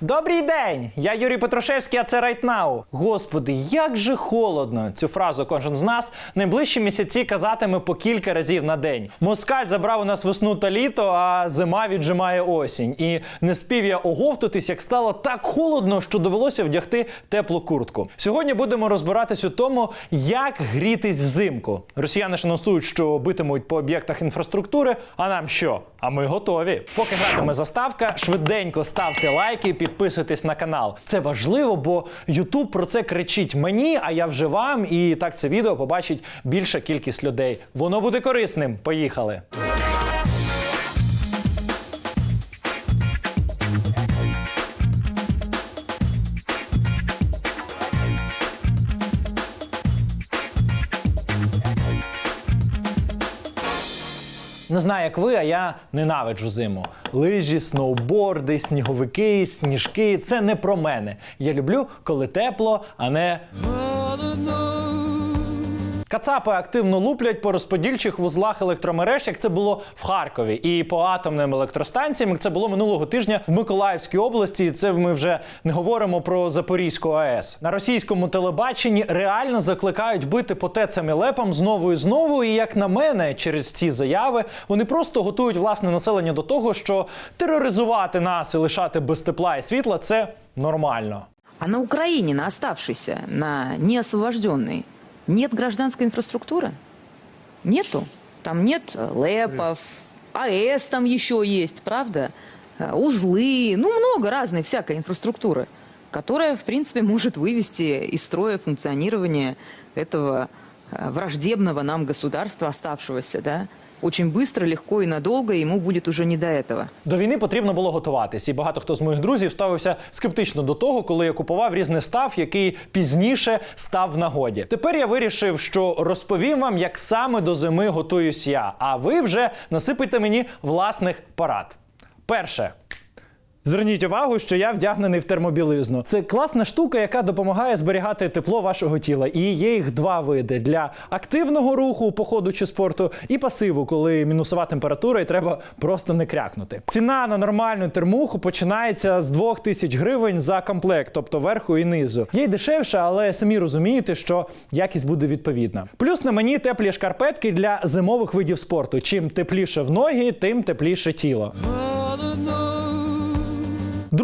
Добрий день! Я Юрій Петрушевський, а це Right Now. Господи, як же холодно! Цю фразу кожен з нас найближчі місяці казатиме по кілька разів на день. Москаль забрав у нас весну та літо, а зима віджимає осінь. І не спів я оговтатись, як стало так холодно, що довелося вдягти теплу куртку. Сьогодні будемо розбиратись у тому, як грітись взимку. Росіяни ж анонсують, що битимуть по об'єктах інфраструктури. А нам що? А ми готові. Поки гратиме заставка, швиденько ставте лайки підписуйтесь на канал. Це важливо, бо YouTube про це кричить мені, а я вже вам. І так це відео побачить більша кількість людей. Воно буде корисним. Поїхали. Не знаю, як ви, а я ненавиджу зиму. Лижі, сноуборди, сніговики, сніжки це не про мене. Я люблю, коли тепло, а не. Кацапи активно луплять по розподільчих вузлах електромереж, як це було в Харкові, і по атомним електростанціям, як це було минулого тижня в Миколаївській області. І це ми вже не говоримо про Запорізьку АЕС. На російському телебаченні реально закликають бити по ТЕЦам і лепам знову і знову. І як на мене, через ці заяви вони просто готують власне населення до того, що тероризувати нас і лишати без тепла і світла це нормально. А на Украине, на оставшейся, на неосвобожденной, нет гражданской инфраструктуры? Нету. Там нет э, ЛЭПов, АЭС там еще есть, правда? Э, Узлы, ну много разной всякой инфраструктуры, которая, в принципе, может вывести из строя функционирование этого э, враждебного нам государства, оставшегося, да, очень быстро, легко и надолго, йому будет уже не до этого. До війни потрібно було готуватись, і багато хто з моїх друзів ставився скептично до того, коли я купував різний став, який пізніше став в нагоді. Тепер я вирішив, що розповім вам, як саме до зими готуюсь я. А ви вже насипайте мені власних парад. Перше. Зверніть увагу, що я вдягнений в термобілизну. Це класна штука, яка допомагає зберігати тепло вашого тіла. І є їх два види: для активного руху, походу чи спорту, і пасиву, коли мінусова температура, і треба просто не крякнути. Ціна на нормальну термуху починається з 2000 гривень за комплект, тобто верху і низу. Є й дешевше, але самі розумієте, що якість буде відповідна. Плюс на мені теплі шкарпетки для зимових видів спорту. Чим тепліше в ноги, тим тепліше тіло.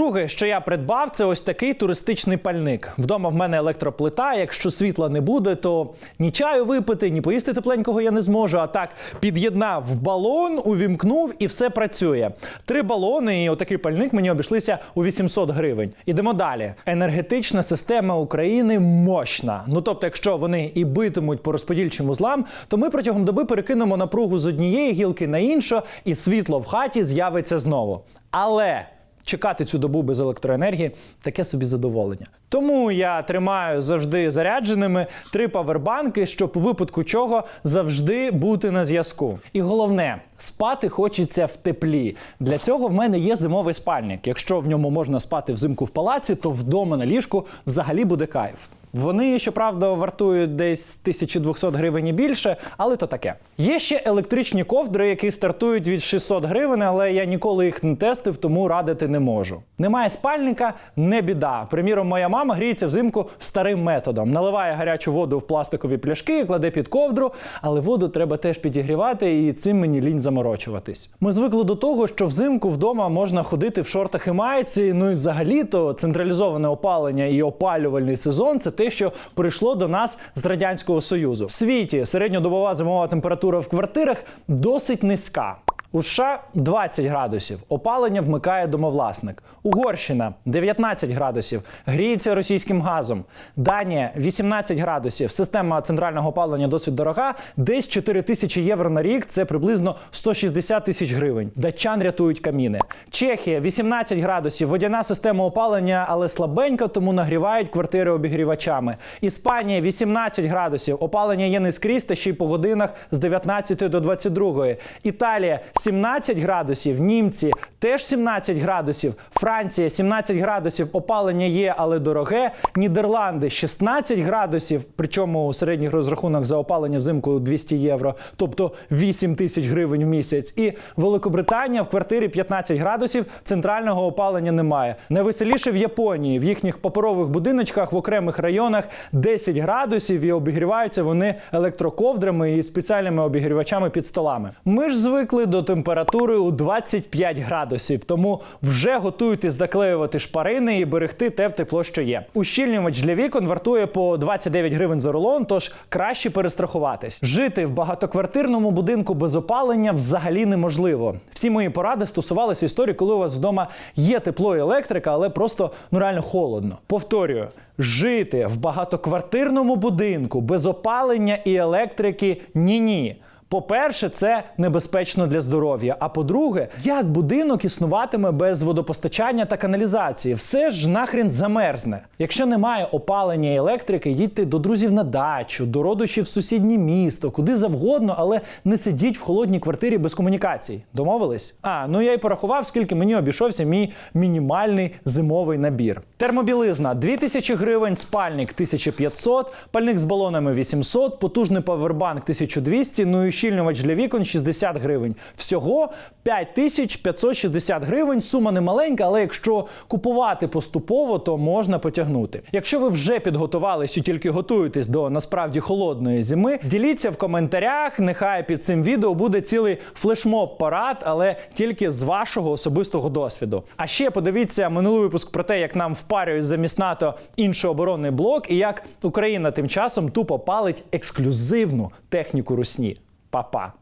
Друге, що я придбав, це ось такий туристичний пальник. Вдома в мене електроплита. Якщо світла не буде, то ні чаю випити, ні поїсти тепленького я не зможу. А так під'єднав балон, увімкнув і все працює. Три балони, і отакий пальник мені обійшлися у 800 гривень. Ідемо далі. Енергетична система України мощна. Ну тобто, якщо вони і битимуть по розподільчим вузлам, то ми протягом доби перекинемо напругу з однієї гілки на іншу, і світло в хаті з'явиться знову. Але чекати цю добу без електроенергії таке собі задоволення. Тому я тримаю завжди зарядженими три павербанки, щоб у випадку чого завжди бути на зв'язку. І головне, спати хочеться в теплі. Для цього в мене є зимовий спальник. Якщо в ньому можна спати взимку в палаці, то вдома на ліжку взагалі буде кайф. Вони, щоправда, вартують десь 1200 гривень і більше, але то таке. Є ще електричні ковдри, які стартують від 600 гривень, але я ніколи їх не тестив, тому радити не можу. Немає спальника, не біда. Приміром, моя мама гріється взимку старим методом: наливає гарячу воду в пластикові пляшки, кладе під ковдру, але воду треба теж підігрівати, і цим мені лінь заморочуватись. Ми звикли до того, що взимку вдома можна ходити в шортах і майці. Ну і взагалі то централізоване опалення і опалювальний сезон це те, що прийшло до нас з радянського союзу. В світі середньодобова зимова температура в квартирах досить низька. У США 20 градусів. Опалення вмикає домовласник. Угорщина 19 градусів. Гріється російським газом. Данія 18 градусів. Система центрального опалення досить дорога. Десь 4 тисячі євро на рік. Це приблизно 160 тисяч гривень. Датчан рятують каміни. Чехія 18 градусів. Водяна система опалення, але слабенька, тому нагрівають квартири обігрівачами. Іспанія 18 градусів. Опалення є не скрізь, та ще й по годинах з 19 до 22. Італія 17 градусів, німці теж 17 градусів, Франція 17 градусів, опалення є, але дороге. Нідерланди 16 градусів, причому середній розрахунок за опалення взимку 200 євро, тобто 8 тисяч гривень в місяць. І Великобританія в квартирі 15 градусів, центрального опалення немає. Найвеселіше в Японії. В їхніх паперових будиночках в окремих районах 10 градусів і обігріваються вони електроковдрами і спеціальними обігрівачами під столами. Ми ж звикли до температури у 25 градусів, тому вже готуйтесь заклеювати шпарини і берегти те тепло, що є. Ущільнювач для вікон вартує по 29 гривень за рулон, тож краще перестрахуватись. Жити в багатоквартирному будинку без опалення взагалі неможливо. Всі мої поради стосувалися історії, коли у вас вдома є тепло і електрика, але просто ну реально холодно. Повторюю. Жити в багатоквартирному будинку без опалення і електрики ні-ні. По-перше, це небезпечно для здоров'я. А по-друге, як будинок існуватиме без водопостачання та каналізації? Все ж нахрен замерзне. Якщо немає опалення і електрики, їдьте до друзів на дачу, до родичів в сусіднє місто, куди завгодно, але не сидіть в холодній квартирі без комунікацій. Домовились? А ну я й порахував, скільки мені обійшовся мій мінімальний зимовий набір. Термобілизна 2000 гривень, спальник 1500, пальник з балонами 800, потужний павербанк 1200, ну і щільнювач для вікон 60 гривень. Всього 5560 гривень. Сума не маленька, але якщо купувати поступово, то можна потягнути. Якщо ви вже підготувались і тільки готуєтесь до насправді холодної зими, діліться в коментарях. Нехай під цим відео буде цілий флешмоб парад, але тільки з вашого особистого досвіду. А ще подивіться минулий випуск про те, як нам впарюють замість НАТО інший оборонний блок, і як Україна тим часом тупо палить ексклюзивну техніку русні. papá.